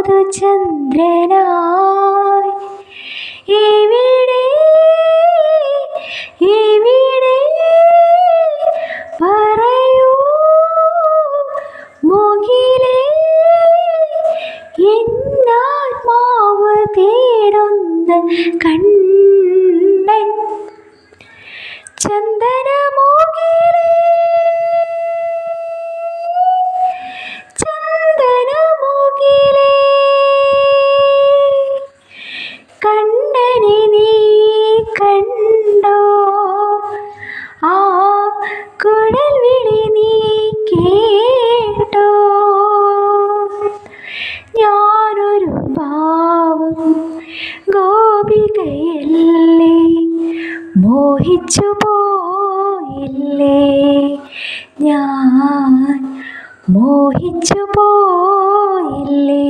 മധുചന്ദ്രനായി. ഇവിടെ ഇവിടെ പറയൂ? മുകിലേ എന്നാത്മാവ് തേടുന്ന കണ്ണൻ. ചന്ദനമുകിലേ കണ്ടോ? ആ കുഴൽ വിളി നീ കേട്ടോ. ഞാനൊരു പാവം ഗോപികയല്ലേ? മോഹിച്ചു പോയില്ലേ? ഞാൻ മോഹിച്ചു പോയില്ലേ?